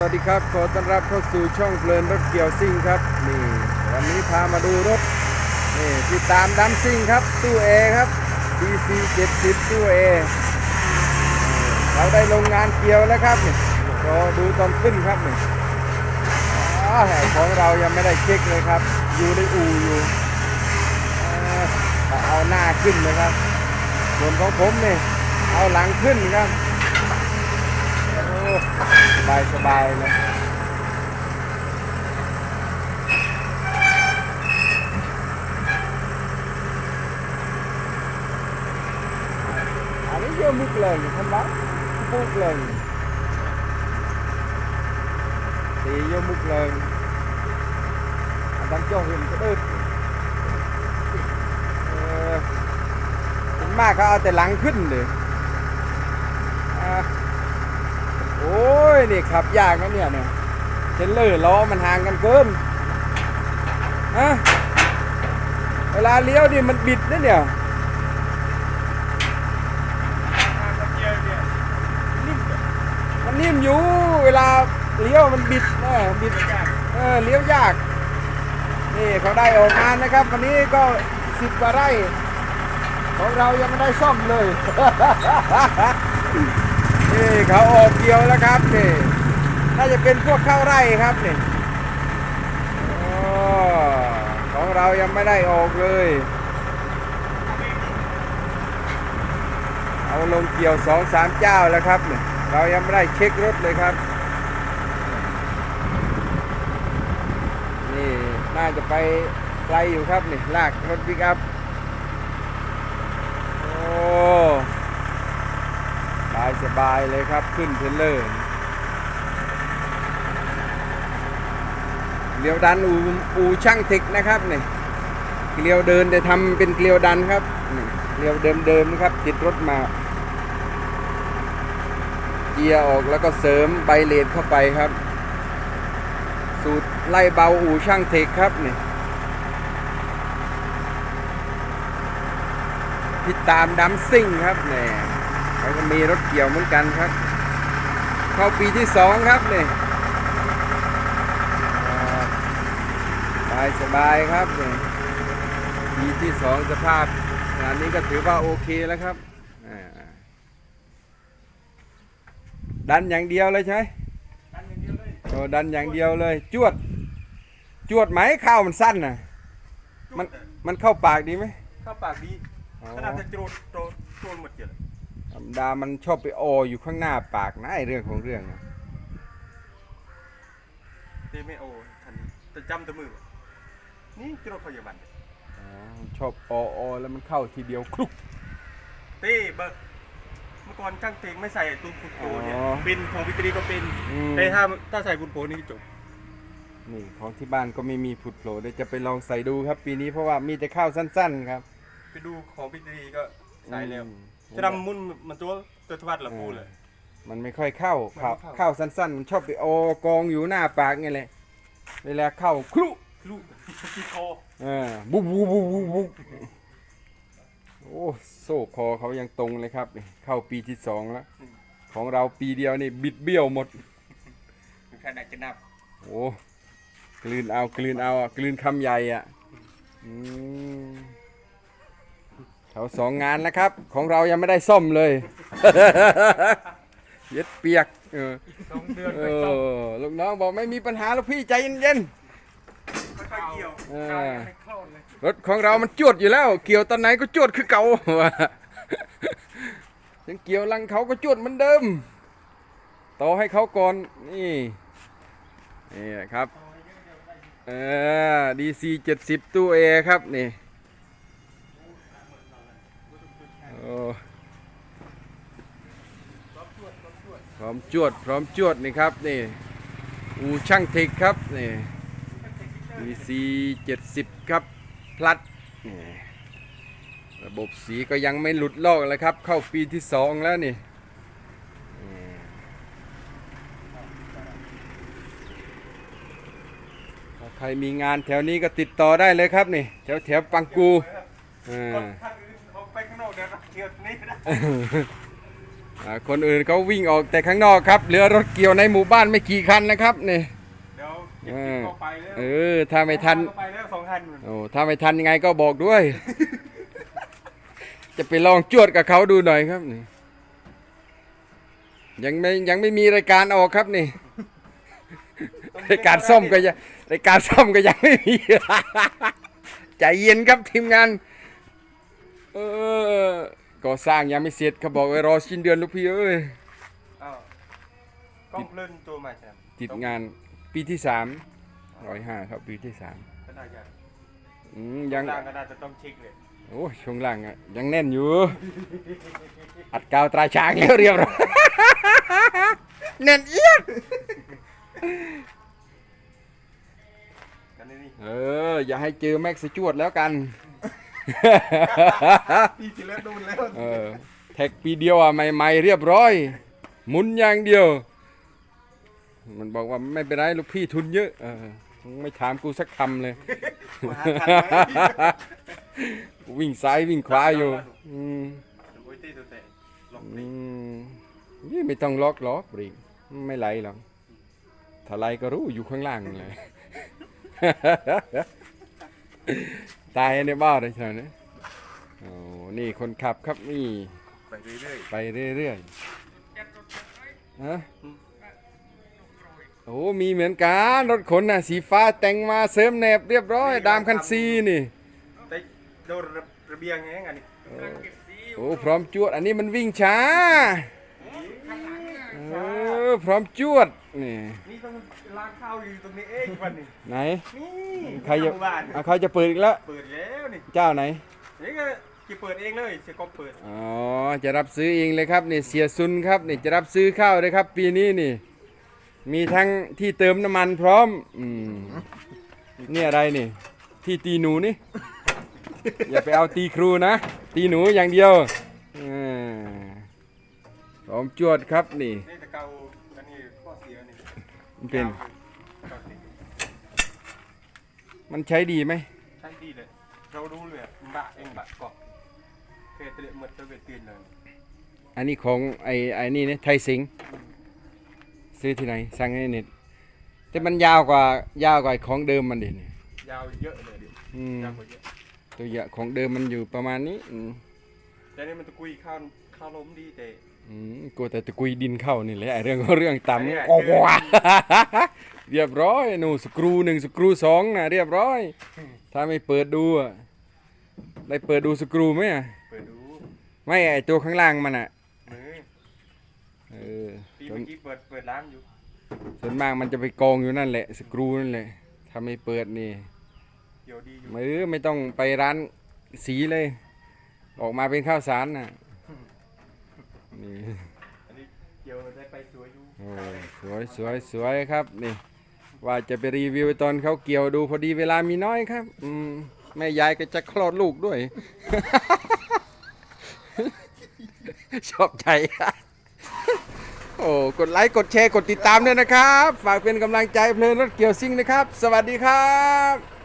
สวัสดีครับ ขอต้อนรับเข้าสู่ช่องเพลินรถเกี่ยวซิ่งครับ นี่ วันนี้พามาดูรถ นี่ติดตามดัมซิ่งครับ ตู้เอครับ DC 70ตู้เอเราได้ลงงานเกี่ยวแล้วครับนี่รอดูตอนขึ้นครับนี่อ๋อของเรายังไม่ได้เช็คเลยครับ อยู่ในอู่อยู่เอาหน้าขึ้นเลยครับ ส่วนของผมนี่ เอาหลังขึ้นครับ สบายสบายเลยอันนี้เยอะมุกเลยทำไมมุกเลยตีเยอะมุกเลยอันนั้นจ้องเห็นก็ดื้อเออส่วนมากเขาเอาแต่หลังขึ้นเลยอ่า โอ้ ยนี่ขับยากนะเนี่ยเนี่ยเทรลเลอร์ล้อมันห่างกันเกินฮะเวลาเลี้ยวนี่มันบิดนะเนี่ยมันนิ่มอยู่เวลาเลี้ยวมันบิดเออบิดเออเลี้ยวยากนี่เขาได้ออกงานนะครับวันนี้ก็สิบกว่าไร่ของเรายังไม่ได้ซ่อมเลย นี่เขาออกเกี่ยวแล้วครับนี่น่าจะเป็นพวกข้าวไร่ครับนี่ของเรายังไม่ได้ออกเลย เอาลงเกี่ยวสองสามเจ้าแล้วครับนี่เรายังไม่ได้เช็ครถเลยครับ นี่น่าจะไปไกลอยู่ครับนี่ลากรถปิกอัพโอ้ สบายเลยครับขึ้นเทรลเลอร์เกลียวดันอูอูช่างเทคนะครับนี่เกลียวเดินจะทำเป็นเกลียวดันครับนี่เกลียวเดิมๆนะครับติดรถมาเกียร์ออกแล้วก็เสริมใบเลดเข้าไปครับ สูตรไล่เบาอูช่างเทคครับนี่ติดตามดัมซิ่งครับเนี่ย แล้วก็มีรถเกี่ยวเหมือนกันครับ เข้าปีที่สองครับนี่สบายสบายครับนี่ปีที่สองสภาพงานนี้ก็ถือว่าโอเคแล้วครับอ่าดันอย่างเดียวเลยใช่ไหมโอ้ดันอย่างเดียวเลย จวด จวดไหมข้าวมันสั้นน่ะมันมันเข้าปากดีไหมข้าวปากดีอ๋อขนาดจะโจดโจดโจดหมดเกลียวเลยธรรม ดามันชอบไปอออยู่ข้างหน้าปากนะไอเรื่องของเรื่องนะเตไม่โอทันนี้แต่จำแต่มือว่ะนี่โจดเขาอย่างบันอ๋อชอบออออแล้วมันเข้าทีเดียวคลุก เต้เบอร์เมื่อก่อนช่างเตงไม่ใส่ตุ้มคุดโตเนี่ยอ๋อเป็นของวิตรีก็เป็นอืม แต่ถ้าถ้าใส่บุญโผนี่จบนี่ของที่บ้านก็ไม่มีผุดโผล่เดี๋ยวจะไปลองใส่ดูครับ ปีนี้เพราะว่ามีแต่ข้าวสั้น ๆ ครับไปดูของวิตรีก็ใส่แล้วอืม จะทำมุ่นมันตัวตัวทวัดละพูเลย มันไม่ค่อยเข้ามันไม่ข้าวเข้าข้าวสั้นๆมันชอบไปออกองอยู่หน้าปากไงแหละเวลาเข้าคลุลูกที่คอเออบุบบุบบุบบุบบุบโอ้โซ่คอเขายังตรงเลยครับนี่เข้าปีที่สองแล้ว ของเราปีเดียวนี่บิดเบี้ยวหมดคือขนาดจะนับโอ้กลืนเอากลืนเอาอะกลืนคำใหญ่อะอืม เขาสองงานแล้วครับ ของเรายังไม่ได้ซ่อมเลย เย็ดเปียกเออสองเดือนเอไปซ่อมอลูกน้องบอกไม่มีปัญหาแล้วพี่ใจเย็นค่อยๆเกี่ยวเออกาวยังไม่เข้าเลยๆรถของเรามันจวดอยู่แล้ว เกี่ยวตอนไหนก็จวดคือเก่ายังเกี่ยวลังเขาก็จวดเหมือนเดิมต่อให้เขาก่อนนี่นี่ครับ เออ DC 70 ตู้ A ครับนี่โอ้ พร้อมจวด พร้อมจวดนี่ครับนี่อูช่างเทคครับนี่ DC 70 ครับ พลัดนี่ระบบสีก็ยังไม่หลุดลอกเลยครับ เข้าปีที่สองแล้วนี่ใครมีงานแถวนี้ก็ติดต่อได้เลยครับนี่ แถวแถวปังกูอ่า กเดี๋ยวนะเกี่ยวนี่นะอ่าคนอื่นเขาวิ่งออกแต่ข้างนอกครับเหลือรถเกี่ยวในหมู่บ้านไม่กี่คันนะครับนี่ เดี๋ยวเก็บเอกิ๊อบก็ไปแล้วเออถ้าไม่ทันก็ไปแล้วสองคันโอ้ถ้าไม่ทันยังไงก็บอกด้วย จะไปลองจวดกับเขาดูหน่อยครับนี่ยังไม่ยังไม่มีรายการออกครับนี่ รายการซ่อมก็ยังรายการซ่อมก็ยังไม่มี ใจเย็นครับทีมงาน เออ ก่อสร้างยังไม่เสร็จเขาบอกว่ารอสิ้นเดือนลูกพี่เอ้ยอ้าวกล้องเพลินตัวใหม่ใช่ไหมติดงานปีที่สามร้อยห้าครับปีที่สามก็น่าจะอืมยังล่างก็น่าจะต้องเช็คเลยโอ้ยช่วงล่างอะยังแน่นอยู่ อัดกาวตราช้างแล้วเรียบร้อย แน่นเอียดกันนี่นี่เอออย่าให้เจอแม็กซ์จวดแล้วกัน ปีที่แล้วโดนแล้วเออแท็กปีเดียวอะใหม่ๆเรียบร้อย หมุนอย่างเดียว มันบอกว่าไม่เป็นไรลูกพี่ทุนเยอะเออไม่ถามกูสักคำเลย มาหาทันไหมวิ่งซ้ายวิ่งขวาอยู่อืมโอ้ยตีตัวเตะลงอืมนี่ไม่ต้องล็อกล็อกบริกไม่ไหลหรอกถ้าไหลก็รู้อยู่ข้างล่างเลย ตายในบ้านเลยใช่ไหมโอ้นี่คนขับครับนี่ไปเรื่อยไปเรื่อยๆฮะโอ้มีเหมือนกันรถขนน่ะสีฟ้าแต่งมาเสริมแนบเรียบร้อย ดามคันซีนี่ๆแต่โดนระระเบียงไงกันนี่โอ้พร้อมจวดอันนี้มันวิ่งช้าเออ พร้อมจวดนี่นี่ต้องล้างข้าวอยู่ตรงนี้เองวันนี้ไหนนี่ใครจะหน้าหมู่บ้านอะใครจะเปิดอีกแล้วเปิดแล้วนี่เจ้าไหนนี่ก็จะเปิดเองเลยเสียกอบเปิดอ๋อจะรับซื้อเองเลยครับนี่เสียซุนครับนี่จะรับซื้อข้าวเลยครับ ปีนี้นี่ มีทั้งที่เติมน้ำมันพร้อมอืมนี่อะไรนี่ ที่ตีหนูนี่ อย่าไปเอาตีครูนะ ตีหนูอย่างเดียวอ่าพร้อมจวดครับนี่นี่แต่เกาอันนี้ข้อเสียนี่ มันเป็นเกาสิมันใช้ดีไหม ใช่ดีเลย เรารู้เลยอะบะเองบะเกาะเคยเตะหมดตัวเวทีนเลยอันนี้ของไอ้ไอ้นี่เนี่ยไทยสิงห์ซื้อที่ไหนสั่งในเน็ตแต่มันยาวกว่ายาวกว่าของเดิมมันดิเนี่ยยาวเยอะเลยดิอืมยาวกว่าเยอะตัวอย่างของเดิมมันอยู่ประมาณนี้อืมแต่นี่มันตะกุยข้าวข้าวล้มดีแต่ อืมกูแต่ตะกุยดินเข้านี่แหละไอ้เรื่องเรื่องอันนี้ต่ำแหละโอ้โหเรียบร้อยหนูสกรูหนึ่งสกรูสองนะเรียบร้อย ถ้าไม่เปิดดูอะได้เปิดดูสกรูไหมอะเปิดดูไม่ไอตัวข้างล่างมันอะมือเออปีส่วนเมื่อกี้เปิดเปิดร้านอยู่ส่วนมากมันจะไปกองอยู่นั่นแหละ สกรูนั่นแหละถ้าไม่เปิดนี่เดี๋ยวดีอยู่มือไม่ต้องไปร้านสีเลย ออกมาเป็นข้าวสารน่ะ นี่อันนี้เดี๋ยวได้ไปสวยอยู่โอ้สวยสวยสวยครับนี่ ว่าจะไปรีวิวตอนเขาเกี่ยวดูพอดีเวลามีน้อยครับ อืมแม่ยายก็จะคลอดลูกด้วย ชอบใจโอ้กดไลค์กดแชร์กดติดตามด้วยนะครับ ฝากเป็นกำลังใจเพลินรถเกี่ยวซิ่งนะครับ สวัสดีครับ